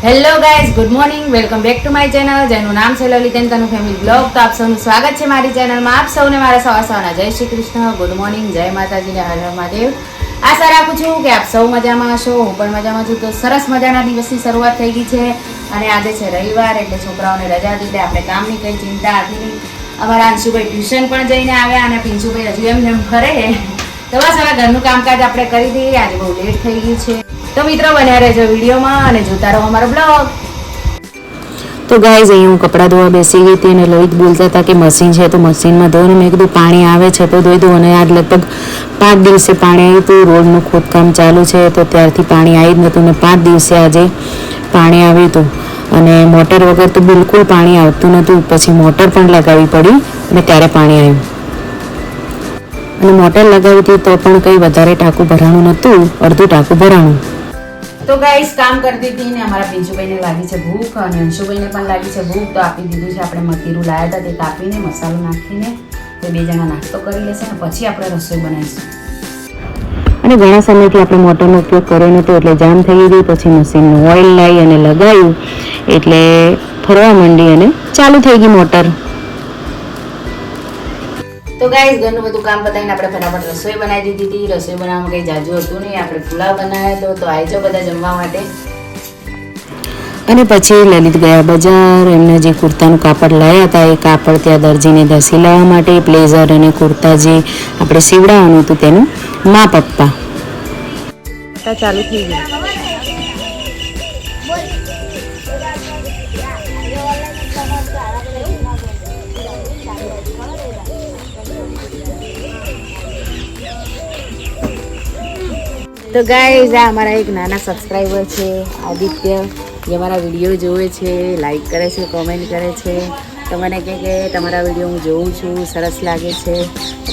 Hello guys good morning welcome back to my channel જેનું નામ છે લલિતેન તનુ ફેમિલી બ્લોગ તો આપ સૌનું સ્વાગત છે મારી ચેનલમાં આપ સૌને મારા સવા સવાના જય શ્રી કૃષ્ણ. ગુડ મોર્નિંગ જય માતાજીને હર હર મહાદેવ. આશા રાખું છું કે આપ સૌ મજામાં હશો. હું પણ મજામાં છું. તો સરસ મજાના દિવસની શરૂઆત થઈ ગઈ છે. અને આજે છે રવિવાર એટલે છોકરાઓને રજા દીધે આપણે કામની કંઈ ચિંતા હતી અમારા અંશુભાઈ ટ્યુશન પણ જઈને આવ્યા અને પિંશુભાઈ હજુ એમને એમ ફરે. સવા હવે ઘરનું કામકાજ આપણે કરી દઈએ. આજે બહુ લેટ થઈ ગઈ છે. તો મિત્રો, બન્યા રહેજો વિડીયોમાં અને જોતા રહો અમારો બ્લોગ. તો ગાઈઝ અહીં હું કપડાં ધોવા બેસી ગઈ હતી અને લોહિત બોલતા હતા કે મશીન છે તો મશીનમાં ધોઈને મેં કીધું, પાણી આવે છે તો ધોઈ દઉં. અને આજ લગભગ પાંચ દિવસે પાણી આવ્યું હતું. રોડનું ખોદકામ ચાલુ છે તો ત્યારથી પાણી આવી જ નહોતું ને પાંચ દિવસે આજે પાણી આવ્યું હતું. અને મોટર વગર તો બિલકુલ પાણી આવતું નહોતું પછી મોટર પણ લગાવવી પડી અને ત્યારે પાણી આવ્યું. અને મોટર લગાવી હતી તો પણ કંઈ વધારે ટાંકું ભરાણું નહોતું અડધું ટાંકું ભરાણું. તો ગાઈસ કામ કરતી હતી ને અમારા પિંચુભાઈને લાગી છે ભૂખ અને અંશુભાઈને પણ લાગી છે ભૂખ. તો આપી દીધું છે આપણે મતીરું લાયા હતા તે કાપીને મસાલો નાખીને તો બે જણા નાસ્તો કરી લેશે ને પછી આપણે રસોઈ બનાવીશું. અને ઘણા સમયથી આપણે મોટરનો ઉપયોગ કર્યો નહોતો એટલે જામ થઈ ગઈ પછી મશીનનું ઓઇલ લાવી અને લગાવ્યું એટલે ફરવા માંડી અને ચાલુ થઈ ગઈ મોટર. તો ગાઈઝ ઘરનું બધું કામ પતાવીને આપણે ફટાફટ રસોઈ બનાવી દીધી હતી. રસોઈ બનાવવામાં કંઈ જાજુ હતું નહીં. આપણે પુલાવ બનાવ્યો હતો તો આવી જાઓ બધા જમવા માટે. અને પછી લલિત ગયા બજાર. એમના જે કુર્તાનું કાપડ લાવ્યા હતા એ કાપડ ત્યાં દરજીને દસી લાવવા માટે બ્લેઝર અને કુર્તા જે આપણે સીવડાવવાનું હતું તેનું માપ આપવા ચાલુ થઈ ગયું તો ગાઈઝ આ અમારા એક નાના સબસ્ક્રાઈબર છે, આદિત્ય. જે અમારા વીડિયો જોવે છે લાઈક કરે છે કોમેન્ટ કરે છે. તો મને કહે કે તમારા વીડિયો હું જોઉં છું, સરસ લાગે છે.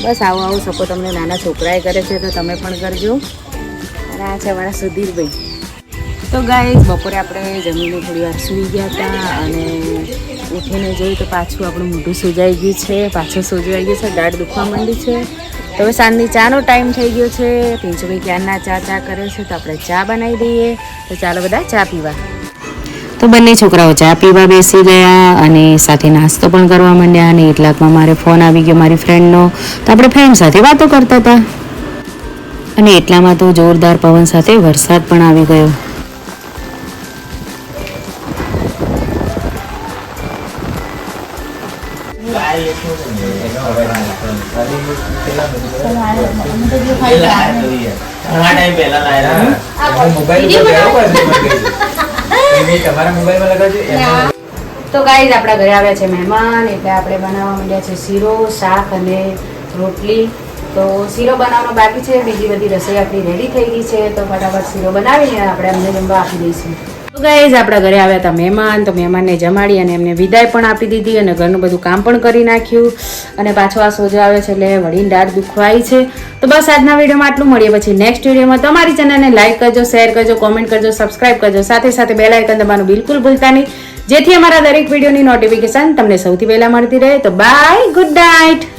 બસ આવું આવું સપોર્ટ તમને નાના છોકરાએ કરે છે, તો તમે પણ કરજો. અને આ છે અમારા સુધીરભાઈ. તો ગાઈઝ બપોરે આપણે જમીને થોડી વાર સૂઈ ગયા હતા અને ઉઠીને જોયું તો પાછું આપણું મોઢું સુજાઈ ગયું છે, પાછું સુજવાઈ ગયું છે, દાઢ દુખવા માંડી છે. તો હવે સાંજની ચાનો ટાઈમ થઈ ગયો છે. પિંચુભાઈ ક્યારના ચા ચા કરે છે તો આપણે ચા બનાવી દઈએ. તો ચાલો બધા ચા પીવા. તો બંને છોકરાઓ ચા પીવા બેસી ગયા અને સાથે નાસ્તો પણ કરવા માંડ્યા અને એટલાકમાં મારે ફોન આવી ગયો મારી ફ્રેન્ડનો. તો આપણે ફ્રેન્ડ સાથે વાતો કરતા હતા. અને એટલામાં તો જોરદાર પવન સાથે વરસાદ પણ આવી ગયો. તો ગાઈઝ આપણા ઘરે આવ્યા છે મહેમાન, એટલે આપણે બનાવવા માંડ્યા છે શીરો, શાક અને રોટલી. તો શીરો બનાવવાનો બાકી છે, બીજી બધી રસોઈ આપણી રેડી થઈ ગઈ છે, તો ફટાફટ શીરો બનાવીને આપણે અમને જમવા આપી દઈશું. ગાઈઝ આપણા ઘરે આવ્યા હતા મહેમાન, તો મહેમાનને જમાડી અને એમને વિદાય પણ આપી દીધી અને ઘરનું બધું કામ પણ કરી નાખ્યું. અને પાછો આ સોજો આવે છે એટલે વળીને દાઢ દુખવાય છે. તો બસ આજના વિડીયોમાં આટલું. મળીએ પછી નેક્સ્ટ વિડીયોમાં. તમારી ચેનલને લાઈક કરજો શેર કરજો કોમેન્ટ કરજો સબસ્ક્રાઇબ કરજો. સાથે સાથે બેલ આઇકન દબાવવાનું બિલકુલ ભૂલતા નહીં. જેથી અમારા દરેક વિડીયોની નોટિફિકેશન તમને સૌથી પહેલાં મળતી રહે. તો બાય ગુડ નાઇટ